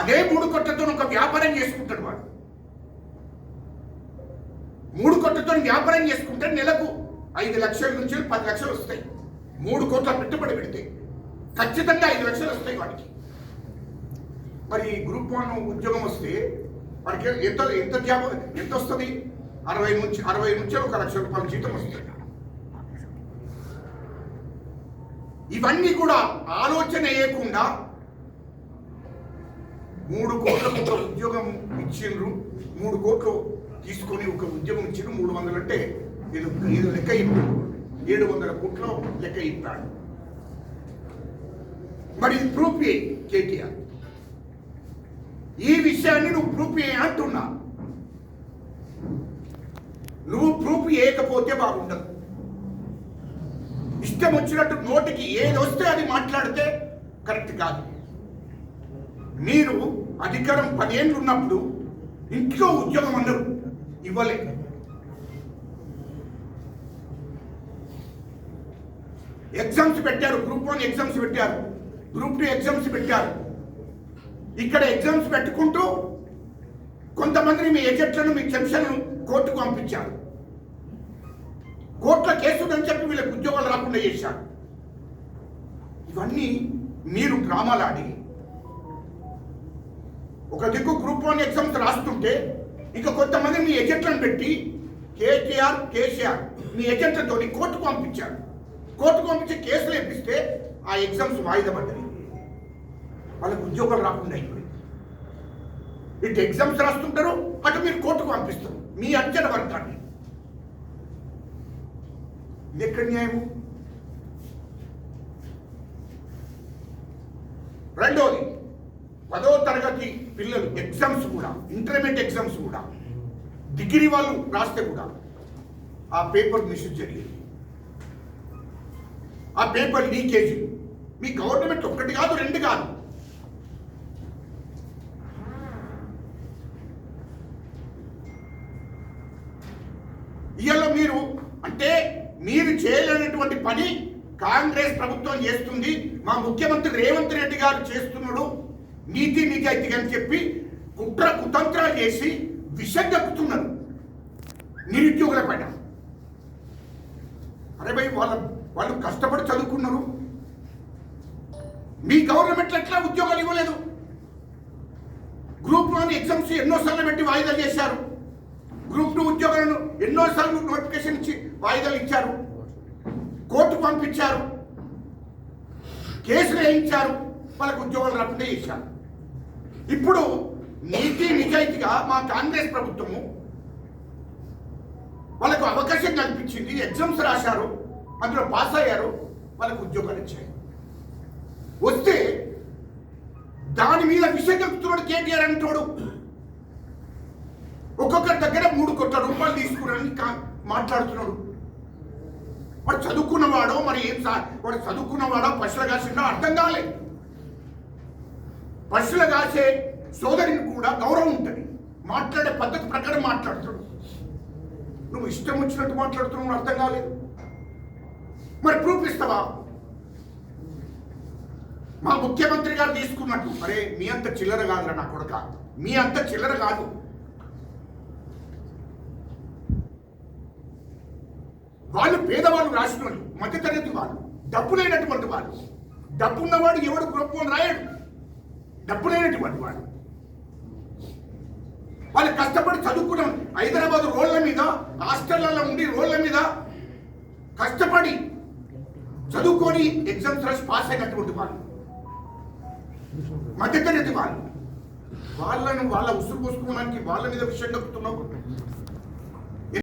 అదే మూడు కొట్టతో ఒక వ్యాపారం చేసుకుంటాడు వాడు. మూడు కొట్టతో వ్యాపారం చేసుకుంటే నెలకు ఐదు లక్షల నుంచి పది లక్షలు వస్తాయి. మూడు కోట్ల పెట్టుబడి పెడితే ఖచ్చితంగా ఐదు లక్షలు వస్తాయి వాడికి. మరి గ్రూప్ వన్ ఉద్యోగం వస్తే వాడికి ఎంత ఎంత జాబ్ ఎంత వస్తుంది? అరవై నుంచి అరవై నుంచి ఒక లక్ష రూపాయల జీతం వస్తుంది. ఇవన్నీ కూడా ఆలోచన వేయకుండా మూడు కోట్లకు ఒక ఉద్యోగం ఇచ్చిండ్రు. మూడు కోట్లు తీసుకొని ఒక ఉద్యోగం ఇచ్చిండ్రు మూడు వందలు అంటే ఇది ఇది లెక్క ఇప్పాడు ఏడు వందల కోట్ల లెక్క ఇప్పాడు మరి ఇది ప్రూఫ్ ఏ కేటీఆర్? ఈ విషయాన్ని నువ్వు ప్రూఫ్ ఏ అంటున్నా. నువ్వు ప్రూఫ్ చేయకపోతే బాగుండదు. ఇష్టం వచ్చినట్టు నోటికి ఏది వస్తే అది మాట్లాడితే కరెక్ట్ కాదు. మీరు అధికారం పదేళ్ళు ఉన్నప్పుడు ఇంట్లో ఉద్యోగం అన్నారు ఇవ్వలే. ఎగ్జామ్స్ పెట్టారు గ్రూప్ వన్ ఎగ్జామ్స్ పెట్టారు గ్రూప్ టూ ఎగ్జామ్స్ పెట్టారు. ఇక్కడ ఎగ్జామ్స్ పెట్టుకుంటూ కొంతమందిని మీ ఏజెంట్లను మీ చెంచలను కోర్టుకు పంపించారు. కోర్టులో కేసు ఉందని చెప్పి వీళ్ళకి ఉద్యోగాలు రాకుండా చేశారు. ఇవన్నీ మీరు గ్రామాలు ఆడి ఒక దిక్కు గ్రూప్ వన్ ఎగ్జామ్స్ రాస్తుంటే ఇక కొంతమంది మీ ఏజెంట్లను పెట్టి కేటీఆర్ కేసీఆర్ మీ ఏజెంట్లతో కోర్టుకు పంపించారు. కోర్టుకు పంపించి కేసులు వేపిస్తే ఆ ఎగ్జామ్స్ వాయిదా పడ్డాయి వాళ్ళకి ఉద్యోగాలు రాకుండా అయిపోయింది ఇటు ఎగ్జామ్స్ రాస్తుంటారు అటు మీరు కోర్టుకు పంపిస్తారు. మీ అంచన వర్గాన్ని. ఇది ఎక్కడ న్యాయము? రెండోది పిల్లలు ఎగ్జామ్స్ కూడా ఇంటర్మీడియట్ ఎగ్జామ్స్ కూడా డిగ్రీ వాళ్ళు రాస్తే కూడా ఆ పేపర్ మిస్యూజ్ జరిగింది. ఆ పేపర్ లీకేజ్. మీ గవర్నమెంట్ ఒక్కటి కాదు రెండు కాదు. ఇవాళ మీరు అంటే మీరు చేయలేనటువంటి పని కాంగ్రెస్ ప్రభుత్వం చేస్తుంది మా ముఖ్యమంత్రి రేవంత్ రెడ్డి గారు చేస్తున్నాడు. నీతి నిజాయితీ అని చెప్పి కుట్ర కుతంత్రాలు చేసి విషం కక్కుతున్నారు. నిరుద్యోగుల పైన. అరే భయ్ వాళ్ళ వాళ్ళు కష్టపడి చదువుకున్నారు. మీ గవర్నమెంట్లో ఎట్లా ఉద్యోగాలు ఇవ్వలేదు? గ్రూప్ వన్ ఎగ్జామ్స్ ఎన్నోసార్లు పెట్టి వాయిదా చేశారు. గ్రూప్ టూ ఉద్యోగాలను ఎన్నోసార్లు నోటిఫికేషన్ ఇచ్చి వాయిదాలు ఇచ్చారు. కోర్టు పంపించారు. కేసులు వేయించారు. వాళ్ళకు ఉద్యోగాలు రాకుండా చేశారు ఇప్పుడు నీతి నిజాయితీగా మా కాంగ్రెస్ ప్రభుత్వము వాళ్ళకు అవకాశం కల్పించింది ఎగ్జామ్స్ రాశారు అందులో పాస్ అయ్యారు వాళ్ళకు ఉద్యోగాలు ఇచ్చాయి వస్తే దాని మీద విషయం చెప్తున్నాడు కేటీఆర్ అంటాడు ఒక్కొక్కరి దగ్గర మూడు కోట్ల రూపాయలు తీసుకున్నాడని కా- మాట్లాడుతున్నాడు. వాడు చదువుకున్నవాడో మరి ఏం సార్ వాడు చదువుకున్నవాడో పశువులు కాసిండో అర్థం కాలేదు. పశువులు కాసే సోదరికి కూడా గౌరవం ఉంటుంది. మాట్లాడే పద్ధతి ప్రకారం మాట్లాడుతాడు. నువ్వు ఇష్టం వచ్చినట్టు మాట్లాడుతున్నావు అర్థం కాలేదు. మరి ప్రూఫ్ ఇస్తావా? మా ముఖ్యమంత్రి గారు తీసుకున్నట్టు అరే మీ అంత చిల్లర కాదురా నా కొడుక. మీ అంత చిల్లర కాదు. వాళ్ళు పేదవాళ్ళు రాసిన వాళ్ళు మధ్యతరగతి వాళ్ళు డబ్బు లేనటువంటి వాళ్ళు. డబ్బు ఉన్నవాడు ఎవడు గొప్ప రాయడు. డబ్బు లేనటువంటి వాడు వాళ్ళు కష్టపడి చదువుకున్నాం హైదరాబాద్ రోడ్ల మీద హాస్టళ్ళలో ఉండి రోడ్ల మీద కష్టపడి చదువుకొని ఎగ్జామ్స్ రాసి పాస్ అయినటువంటి వాళ్ళు. మధ్యతరగతి వాళ్ళు. వాళ్ళను వాళ్ళ ఉసురు పోసుకోవడానికి వాళ్ళ మీద విషయం కప్పుతున్నావు